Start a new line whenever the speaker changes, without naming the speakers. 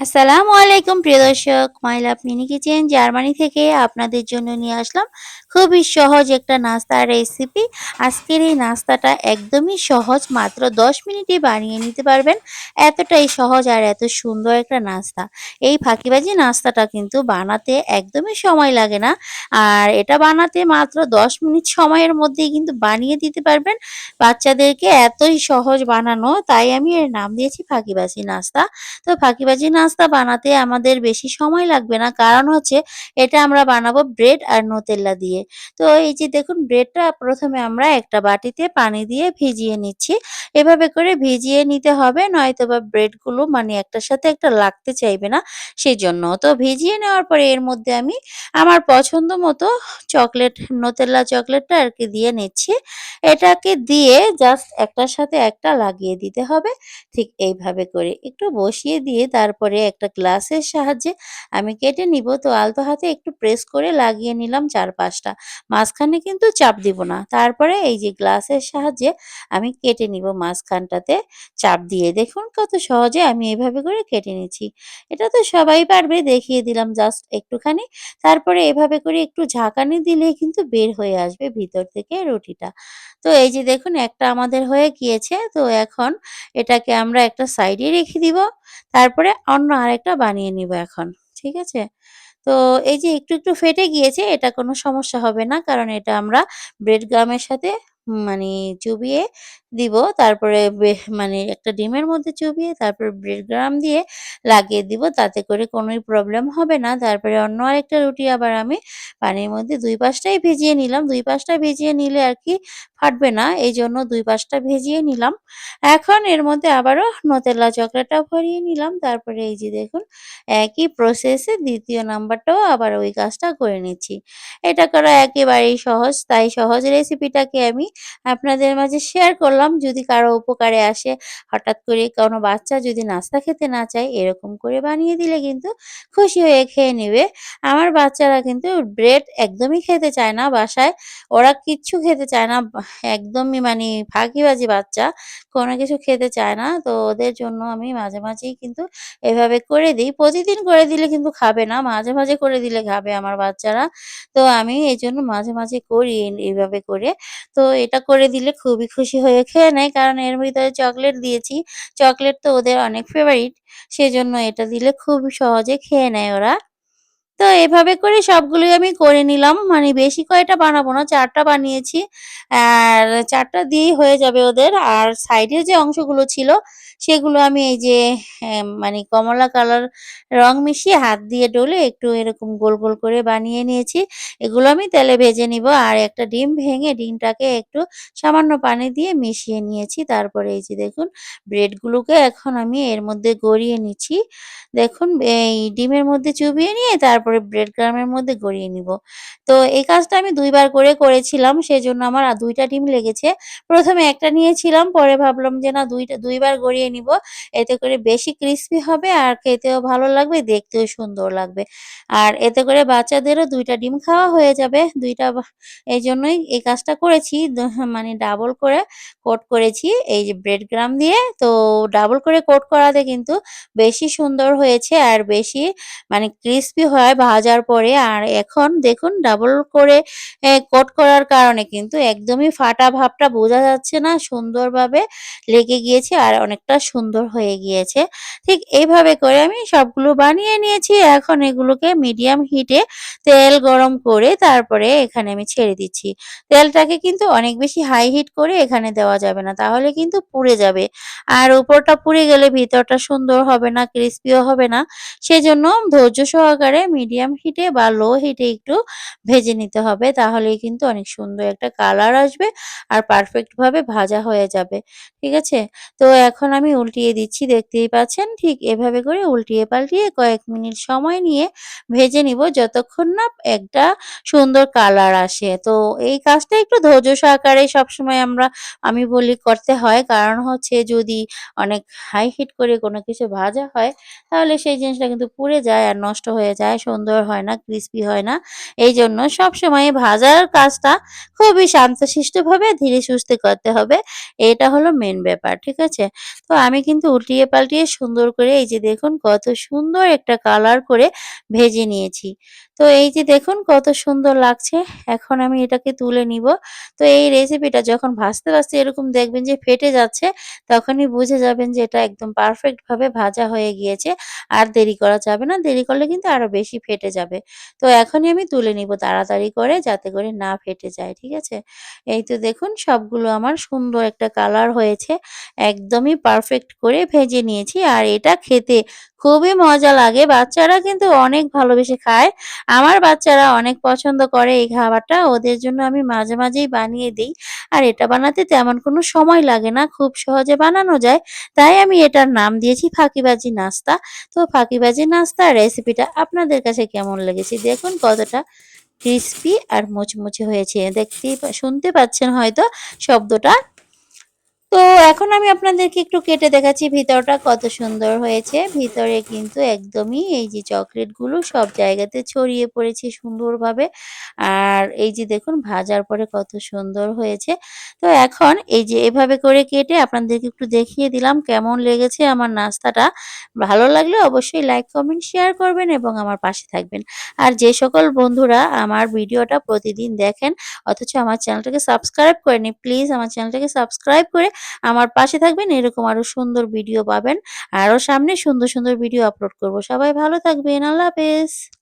আসসালামু আলাইকুম প্রিয় দর্শক। My love mini kitchen, Germany থেকে আপনাদের জন্য নিয়ে আসলাম খুবই সহজ একটা নাস্তার রেসিপি আজকের এই নাস্তাটা একদমই সহজ, মাত্র 10 মিনিটে বানিয়ে নিতে পারবেন। এতটাই সহজ আর এত সুন্দর একটা নাস্তা। এই ফাঁকিবাজি নাস্তাটা কিন্তু বানাতে একদমই সময় লাগে না। আর এটা বানাতে মাত্র 10 মিনিট সময়ের মধ্যেই কিন্তু বানিয়ে দিতে পারবেন। বাচ্চাদেরকে এতই সহজ বানানো, তাই আমি এর নাম দিয়েছি ফাঁকিবাজি নাস্তা। তো ফাঁকিবাজি নাস্তা বানাতে আমাদের বেশি সময় লাগবে না। কারণ হচ্ছে এটা আমরা বানাবো ব্রেড আর নোতেল্লা দিয়ে। তো এই যে দেখুন, ব্রেডটা প্রথমে আমরা একটা বাটিতে পানি দিয়ে ভিজিয়ে নিচ্ছি। এভাবে করে ভিজিয়ে নিতে হবে নয়তো বা ব্রেডগুলো মানে একটার সাথে একটা লাগতে চাইবে না সেজন্য। তো ভিজিয়ে নেওয়ার পরে এর মধ্যে আমি আমার পছন্দ মতো চকলেট, নোতেল্লা চকলেটটা আর কি দিয়ে নিচ্ছি। এটাকে দিয়ে জাস্ট একটার সাথে একটা লাগিয়ে দিতে হবে। ঠিক এইভাবে করে একটু বসিয়ে দিয়ে তারপরে একটা গ্লাসের সাহায্যে আমি কেটে নিব। তো আলতো হাতে একটু প্রেস করে লাগিয়ে নিলাম চার পাঁচটা মাঝখানে কিন্তু চাপ দিব না। তারপরে এই যে গ্লাসের সাহায্যে আমি কেটে নিব মাঝখানটাতে চাপ দিয়ে। দেখুন কত সহজে আমি এভাবে করে কেটে নিচ্ছি। এটা তো সবাই পারবে, দেখিয়ে দিলাম জাস্ট একটুখানি। তারপরে এভাবে করে একটু ঝাঁকানি দিলে কিন্তু বের হয়ে আসবে ভিতর থেকে রুটিটা। তো এই যে দেখুন একটা আমাদের হয়ে গিয়েছে। তো এখন এটাকে আমরা একটা সাইডে রেখে দিব। তারপরে অন্য আরেকটা বানিয়ে নিব এখন, ঠিক আছে? তো এই যে একটু একটু ফেটে গিয়েছে, এটা কোনো সমস্যা হবে না, কারণ এটা আমরা ব্রেড গামের সাথে মানে চুবিয়ে দিব। তারপরে মানে একটা ডিমের মধ্যে চুবিয়ে তারপর ব্রেড গ্রাম দিয়ে লাগিয়ে দিব। তাতে করে কোনোই প্রবলেম হবে না। তারপরে অন্য আরেকটা রুটি আবার আমি পানির মধ্যে দুই পাশটাই ভিজিয়ে নিলাম। দুই পাশটা ভিজিয়ে নিলে আর কি ফাটবে না। এই জন্য দুই পাশটা ভেজিয়ে নিলাম। এখন এর মধ্যে আবারও নতেলা চকলেটটা ভরিয়ে নিলাম। তারপরে এই যে দেখুন, একই প্রসেসে দ্বিতীয় নাম্বারটাও আবার ওই কাজটা করে নিচ্ছি। এটা করা একেবারেই সহজ। তাই সহজ রেসিপিটাকে আমি আপনাদের মাঝে শেয়ার করলাম। যদি কারও উপকারে আসে, হঠাৎ করে কোনো বাচ্চা যদি নাস্তা খেতে না চায়, এরকম করে বানিয়ে দিলে কিন্তু খুশি হয়ে খেয়ে নেবে। আমার বাচ্চারা কিন্তু ব্রেড একদমই খেতে চায় না বাসায়। ওরা কিচ্ছু খেতে চায় না। একদমই মানে ফাঁকিবাজি বাচ্চা, কোনো কিছু খেতে চায় না। তো ওদের জন্য আমি মাঝে মাঝেই কিন্তু এভাবে করে দিই। প্রতিদিন করে দিলে কিন্তু খাবে না, মাঝে মাঝে করে দিলে খাবে আমার বাচ্চারা। তো আমি এই জন্য মাঝে মাঝে করি এইভাবে করে। তো এটা করে দিলে খুবই খুশি হয়ে খেয়ে নেয়, কারণ এর ভিতরে চকলেট দিয়েছি। চকলেট তো ওদের অনেক ফেভারিট সেজন্য এটা দিলে খুব সহজে খেয়ে নেয় ওরা। তো এভাবে করে সবগুলোই আমি করে নিলাম। মানে বেশি কয়টা বানাবো না, চারটা বানিয়েছি। আর চারটা দিয়েই হয়ে যাবে ওদের। আর সাইডে যে অংশগুলো ছিল, সেগুলো আমি এই যে মানে কমলা কালার রং মিশিয়ে হাত দিয়ে ডলে একটু এরকম গোল গোল করে বানিয়ে নিয়েছি। এগুলো আমি তেলে ভেজে নিব। আর একটা ডিম ভেঙে ডিমটাকে একটু সামান্য পানি দিয়ে মিশিয়ে নিয়েছি। তারপরে এই যে দেখুন, ব্রেডগুলোকে এখন আমি এর মধ্যে গড়িয়ে নিচ্ছি। দেখুন, এই ডিমের মধ্যে চুবিয়ে নিয়ে তারপরে ব্রেড ক্রামের মধ্যে গড়িয়ে নিব। তো এই কাজটা আমি দুইবার করে করেছিলাম, সেজন্য আমার দুইটা ডিম লেগেছে। প্রথমে একটা নিয়েছিলাম, পরে ভাবলাম যে না, দুইটা, দুইবার গড়িয়ে নিব। এতে করে বেশি ক্রিস্পি হবে আর খেতেও ভালো লাগবে, দেখতেও সুন্দর লাগবে। আর এতে করে বাচ্চাদেরও দুইটা ডিম খাওয়া হয়ে যাবে। দুইটা এই জন্যই এই কাজটা করেছি। মানে ডাবল করে কোট করেছি। এই যে ব্রেড গ্রাম দিয়ে, তো ডাবল করে কোট করাতে কিন্তু বেশি সুন্দর হয়েছে আর বেশি মানে ক্রিস্পি হয় ভাজার পরে। আর এখন দেখুন ডাবল করে কোট করার কারণে কিন্তু একদমই ফাটা ভাবটা বোঝা যাচ্ছে না, সুন্দরভাবে লেগে গিয়েছে আর অনেকটা সুন্দর হয়ে গিয়েছে। ঠিক এইভাবে করে আমি সবগুলো বানিয়ে নিয়েছি। এখন এগুলোকে মিডিয়াম হিটে তেল গরম করে তারপরে এখানে আমি ছেড়ে দিচ্ছি। তেলটাকে কিন্তু অনেক বেশি হাই হিট করে এখানে দেওয়া যাবে না, তাহলে কিন্তু পুড়ে যাবে। আর উপরটা পুড়ে গেলে ভিতরটা সুন্দর হবে না ক্রিস্পিও হবে না। সেজন্য ধৈর্য সহকারে মিডিয়াম হিটে বা লো হিটে একটু ভেজে নিতে হবে, তাহলেই কিন্তু অনেক সুন্দর একটা কালার আসবে আর পারফেক্টভাবে ভাজা হয়ে যাবে, ঠিক আছে? তো এখন আমি উল্টিয়ে দিচ্ছি, দেখতেই পাচ্ছেন? ঠিক এভাবে করে উল্টিয়ে পাল্টিয়ে কয়েক মিনিট সময় নিয়ে ভেজে নিব যতক্ষণ না একটা সুন্দর কালার আসে। তো এই কাজটা একটু ধৈর্য সহকারে সবসময় আমরা, আমি বলি করতে হয়। কারণ হচ্ছে যদি অনেক হাই হিট করে কোনো কিছু ভাজা হয় তাহলে সেই জিনিসটা কিন্তু পুড়ে যায় আর নষ্ট হয়ে যায় সুন্দর হয় না, ক্রিস্পি হয় না। এই জন্য সবসময় ভাজার কাজটা খুবই শান্তশিষ্টভাবে ধীরে সুস্থে করতে হবে। এটা হলো মেন ব্যাপার, ঠিক আছে? তো আমি কিন্তু উল্টিয়ে পাল্টিয়ে সুন্দর করে এই যে দেখুন কত সুন্দর একটা কালার করে ভেজে নিয়েছি। তো এই যে দেখুন কত সুন্দর লাগছে। এখন আমি এটাকে তুলে নিব। তো এই রেসিপিটা যখন ভাজতে, ভাজতে এরকম দেখবেন যে ফেটে যাচ্ছে, তখনই বুঝে যাবেন যে এটা একদম পারফেক্টভাবে ভাজা হয়ে গিয়েছে। আর দেরি করা যাবে না। দেরি করলে কিন্তু আরও বেশি ফেটে যাবে। তো এখনই আমি তুলে নিব তাড়াতাড়ি করে যাতে করে না ফেটে যায়, ঠিক আছে? এই তো দেখুন সবগুলো আমার সুন্দর একটা কালার হয়েছে। একদমই পারফেক্ট করে ভেজে নিয়েছি। আর এটা খেতে খুবই মজা লাগে। বাচ্চারা কিন্তু অনেক ভালোবেসে খায়। আমার বাচ্চারা অনেক পছন্দ করে এই খাবারটা। ওদের জন্য আমি মাঝে, মাঝেই বানিয়ে দিই আর এটা বানাতে তেমন কোনো সময় লাগে না। খুব সহজে বানানো যায়। তাই আমি এটার নাম দিয়েছি ফাঁকিবাজি নাস্তা। তো ফাঁকিবাজি নাস্তার রেসিপিটা আপনাদের কাছে কেমন লেগেছে? দেখুন কতটা ক্রিসপি আর মুচমুচে হয়েছে। দেখতেই শুনতে পাচ্ছেন হয়তো শব্দটা। তো এখন আমি আপনাদেরকে একটু কেটে দেখাচ্ছি ভিতরটা কত সুন্দর হয়েছে। ভিতরে কিন্তু একদমই এই যে চকলেটগুলো সব জায়গাতে ছড়িয়ে পড়েছে সুন্দরভাবে। আর এই যে দেখুন ভাজার পরে কত সুন্দর হয়েছে। তো এখন এই যে এভাবে করে কেটে আপনাদেরকে একটু দেখিয়ে দিলাম কেমন লেগেছে আমার নাস্তাটা। ভালো লাগলে অবশ্যই লাইক, কমেন্ট, শেয়ার করবেন এবং আমার পাশে থাকবেন। আর যে সকল বন্ধুরা আমার ভিডিওটা প্রতিদিন দেখেন অথচ আমার চ্যানেলটাকে সাবস্ক্রাইব করেনি প্লিজ আমার চ্যানেলটাকে সাবস্ক্রাইব করে আমার পাশে থাকবেন। এরকম আরও সুন্দর ভিডিও পাবেন। আরও সামনে সুন্দর, সুন্দর ভিডিও আপলোড করব। সবাই ভালো থাকবেন। আল্লাহ হাফেজ।